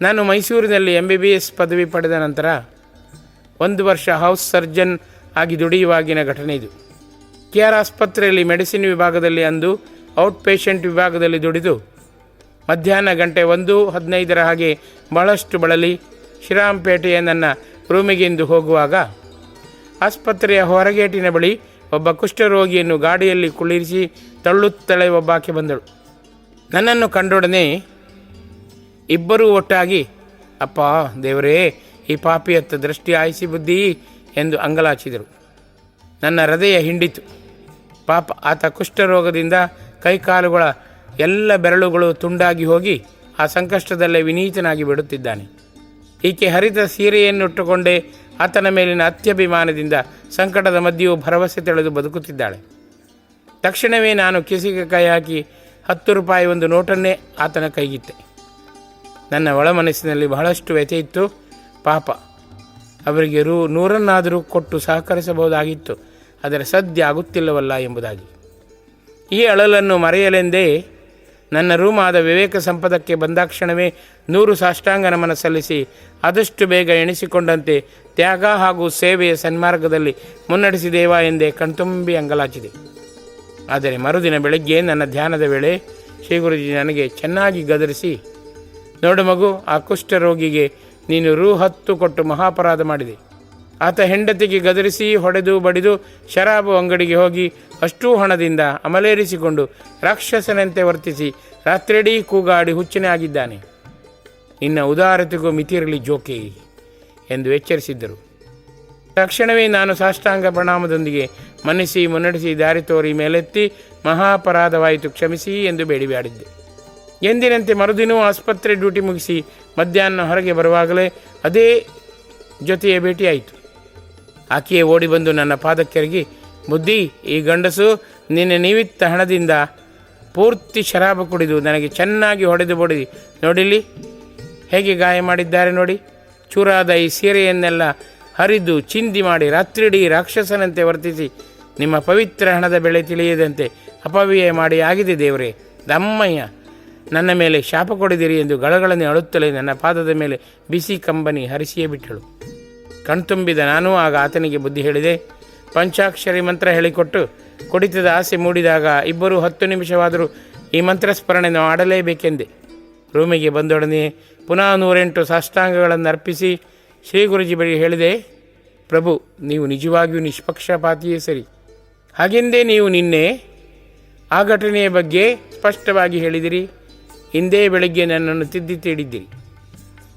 ನಾನು ಮೈಸೂರಿನಲ್ಲಿ M B B S ಪದವಿ ಪಡೆದ ನಂತರ ಒಂದು ವರ್ಷ ಹೌಸ್ ಸರ್ಜನ್ ಆಗಿ ದುಡಿಯುವಾಗಿನ ಘಟನೆ ಇದು. ಕೆ ಆರ್ ಆಸ್ಪತ್ರೆಯಲ್ಲಿ ಮೆಡಿಸಿನ್ ವಿಭಾಗದಲ್ಲಿ ಅಂದು ಔಟ್ ಪೇಷಂಟ್ ವಿಭಾಗದಲ್ಲಿ ದುಡಿದು ಮಧ್ಯಾಹ್ನ ಗಂಟೆ ಒಂದು, ಹದಿನೈದರ ಹಾಗೆ ಬಹಳಷ್ಟು ಬಳಲಿ ಶ್ರೀರಾಮಪೇಟೆಯ ನನ್ನ ರೂಮಿಗೆಂದು ಹೋಗುವಾಗ ಆಸ್ಪತ್ರೆಯ ಹೊರಗೇಟಿನ ಬಳಿ ಒಬ್ಬ ಕುಷ್ಠರೋಗಿಯನ್ನು ಗಾಡಿಯಲ್ಲಿ ಕುಳ್ಳಿರಿಸಿ ತಳ್ಳುತ್ತಳೆ ಒಬ್ಬಾಕೆ ಬಂದಳು. ನನ್ನನ್ನು ಕಂಡೊಡನೆ ಇಬ್ಬರೂ ಒಟ್ಟಾಗಿ, ಅಪ್ಪ, ದೇವರೇ, ಈ ಪಾಪಿಯತ್ತ ದೃಷ್ಟಿ ಆಯಿಸಿ ಬುದ್ಧಿ ಎಂದು ಅಂಗಲಾಚಿದರು. ನನ್ನ ಹೃದಯ ಹಿಂಡಿತು. ಪಾಪ ಆತ ಕುಷ್ಠರೋಗದಿಂದ ಕೈಕಾಲುಗಳ ಎಲ್ಲ ಬೆರಳುಗಳು ತುಂಡಾಗಿ ಹೋಗಿ ಆ ಸಂಕಷ್ಟದಲ್ಲೇ ವಿನೀತನಾಗಿ ಬಿಡುತ್ತಿದ್ದಾನೆ. ಈಕೆ ಹರಿದ ಸೀರೆಯನ್ನುಟ್ಟುಕೊಂಡೇ ಆತನ ಮೇಲಿನ ಅತ್ಯಭಿಮಾನದಿಂದ ಸಂಕಟದ ಮಧ್ಯೆಯೂ ಭರವಸೆ ತೆಳೆದು ಬದುಕುತ್ತಿದ್ದಾಳೆ. ತಕ್ಷಣವೇ ನಾನು ಕಿಸಿಗೆ ಕೈ ಹಾಕಿ ಹತ್ತು ರೂಪಾಯಿ ಒಂದು ನೋಟನ್ನೇ ಆತನ ಕೈಗಿತ್ತೆ ನನ್ನ ಒಳ ಮನಸ್ಸಿನಲ್ಲಿ ಬಹಳಷ್ಟು ವ್ಯಥೆ ಇತ್ತು. ಪಾಪ. ಅವರಿಗೆ ರೂ ನೂರನ್ನಾದರೂ ಕೊಟ್ಟು ಸಹಕರಿಸಬಹುದಾಗಿತ್ತು. ಆದರೆ ಸದ್ಯ ಆಗುತ್ತಿಲ್ಲವಲ್ಲ ಎಂಬುದಾಗಿ. ಈ ಅಳಲನ್ನು ಮರೆಯಲೆಂದೇ ನನ್ನ ರೂಮ್ ಆದ ವಿವೇಕ ಸಂಪದಕ್ಕೆ ಬಂದಾಕ್ಷಣವೇ ನೂರು ಸಾಷ್ಟಾಂಗ ನಮನ ಸಲ್ಲಿಸಿ ಆದಷ್ಟು ಬೇಗ ಎಣಿಸಿಕೊಂಡಂತೆ ತ್ಯಾಗ ಹಾಗೂ ಸೇವೆಯ ಸನ್ಮಾರ್ಗದಲ್ಲಿ ಮುನ್ನಡೆಸಿದೇವಾ ಎಂದೇ ಕಣ್ತುಂಬಿ ಅಂಗಲಾಚಿದೆ. ಆದರೆ ಮರುದಿನ ಬೆಳಗ್ಗೆ ನನ್ನ ಧ್ಯಾನದ ವೇಳೆ ಶ್ರೀ ಗುರುಜಿ ನನಗೆ ಚೆನ್ನಾಗಿ ಗದರಿಸಿ ನೋಡು ಮಗು, ಆ ಕುಷ್ಠರೋಗಿಗೆ ನೀನು ರೂ ಹತ್ತು ಕೊಟ್ಟು ಮಹಾಪರಾಧ ಮಾಡಿದೆ. ಆತ ಹೆಂಡತಿಗೆ ಗದರಿಸಿ, ಹೊಡೆದು, ಬಡಿದು, ಶರಾಬು ಅಂಗಡಿಗೆ ಹೋಗಿ ಅಷ್ಟೂ ಹಣದಿಂದ ಅಮಲೇರಿಸಿಕೊಂಡು ರಾಕ್ಷಸನಂತೆ ವರ್ತಿಸಿ ರಾತ್ರಿಡೀ ಕೂಗಾಡಿ ಹುಚ್ಚನೇ ಆಗಿದ್ದಾನೆ. ನಿನ್ನ ಉದಾರತೆಗೂ ಮಿತಿರಲಿ ಜೋಕೆ, ಎಂದು ಎಚ್ಚರಿಸಿದ್ದರು. ತಕ್ಷಣವೇ ನಾನು ಸಾಷ್ಟಾಂಗ ಪ್ರಣಾಮದೊಂದಿಗೆ ಮನ್ನಿಸಿ ಮುನ್ನಡೆಸಿ ದಾರಿ ತೋರಿ ಮೇಲೆತ್ತಿ ಮಹಾಪರಾಧವಾಯಿತು, ಕ್ಷಮಿಸಿ ಎಂದು ಬೇಡಿಬ್ಯಾಡಿದ್ದೆ ಎಂದಿನಂತೆ ಮರುದಿನವೂ ಆಸ್ಪತ್ರೆ ಡ್ಯೂಟಿ ಮುಗಿಸಿ ಮಧ್ಯಾಹ್ನ ಹೊರಗೆ ಬರುವಾಗಲೇ ಅದೇ ಜೊತೆಯ ಭೇಟಿಯಾಯಿತು. ಆಕೆಯೇ ಓಡಿ ಬಂದು ನನ್ನ ಪಾದಕ್ಕೆರಗಿ ಬುದ್ಧಿ ಈ ಗಂಡಸು ನಿನ್ನೆ ನೀವಿತ್ತ ಹಣದಿಂದ ಪೂರ್ತಿ ಶರಾಬ ಕುಡಿದು ನನಗೆ ಚೆನ್ನಾಗಿ ಹೊಡೆದು ಬಡಿದು ನೋಡಿಲಿ ಹೇಗೆ ಗಾಯ ಮಾಡಿದ್ದಾರೆ ನೋಡಿ. ಚೂರಾದ ಈ ಸೀರೆಯನ್ನೆಲ್ಲ ಹರಿದು ಚಿಂದಿ ಮಾಡಿ ರಾತ್ರಿಡೀ ರಾಕ್ಷಸನಂತೆ ವರ್ತಿಸಿ, ನಿಮ್ಮ ಪವಿತ್ರ ಹಣದ ಬೆಳೆ ತಿಳಿಯದಂತೆ ಅಪವ್ಯಯ ಮಾಡಿ ಆಗಿದೆ ದೇವರೇ. ದಮ್ಮಯ್ಯ ನನ್ನ ಮೇಲೆ ಶಾಪ ಕೊಡಿದಿರಿ ಎಂದು ಗಳಗಳನ್ನು ಅಳುತ್ತಲೇ ನನ್ನ ಪಾದದ ಮೇಲೆ ಬಿಸಿ ಕಂಬನಿ ಹರಿಸಿಯೇ ಬಿಟ್ಟಳು. ಕಣ್ತುಂಬಿದ ನಾನು ಆಗ ಆತನಿಗೆ ಬುದ್ಧಿ ಹೇಳಿದೆ, ಪಂಚಾಕ್ಷರಿ ಮಂತ್ರ ಹೇಳಿಕೊಟ್ಟು ಕುಡಿತದ ಆಸೆ ಮೂಡಿದಾಗ ಇಬ್ಬರು ಹತ್ತು ನಿಮಿಷವಾದರೂ ಈ ಮಂತ್ರ ಸ್ಮರಣೆ ಮಾಡಲೇಬೇಕೆಂದೆ ರೂಮಿಗೆ ಬಂದೊಡನೆ ಪುನಃ ನೂರೆಂಟು ಸಾಷ್ಟಾಂಗಗಳನ್ನು ಅರ್ಪಿಸಿ ಶ್ರೀ ಗುರುಜಿ ಬಳಿ ಹೇಳಿದೆ, ಪ್ರಭು, ನೀವು ನಿಜವಾಗಿಯೂ ನಿಷ್ಪಕ್ಷಪಾತಿಯೇ ಸರಿ. ಹಾಗೆಂದೇ ನೀವು ನಿನ್ನೆ ಆ ಘಟನೆಯ ಬಗ್ಗೆ ಸ್ಪಷ್ಟವಾಗಿ ಹೇಳಿದಿರಿ. ಇಂದೇ ಬೆಳಗ್ಗೆ ನನ್ನನ್ನು ತಿದ್ದಿ ತೀಡಿದ್ದಿರಿ.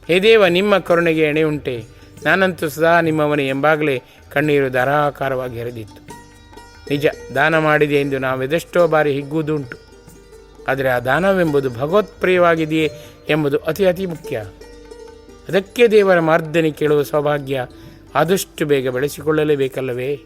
ಹೇ ದೇವ, ನಿಮ್ಮ ಕರುಣೆಗೆ ಎಣೆ ಉಂಟೆ. ನಾನಂತೂ ಸದಾ ನಿಮ್ಮವನೇ ಎಂಬಾಗಲೇ ಕಣ್ಣೀರು ಧಾರಾಕಾರವಾಗಿ ಹರಿದಿತ್ತು. ನಿಜ, ದಾನ ಮಾಡಿದೆ ಎಂದು ನಾವೆದೆಷ್ಟೋ ಬಾರಿ ಹಿಗ್ಗುವುದುಂಟು. ಆದರೆ ಆ ದಾನವೆಂಬುದು ಭಗವತ್ಪ್ರಿಯವಾಗಿದೆಯೇ ಎಂಬುದು ಅತಿ ಅತಿ ಮುಖ್ಯ. ಅದಕ್ಕೆ ದೇವರ ಮಾರ್ಧನೆ ಕೇಳುವ ಸೌಭಾಗ್ಯ ಆದಷ್ಟು ಬೇಗ ಬೆಳೆಸಿಕೊಳ್ಳಲೇಬೇಕಲ್ಲವೇ?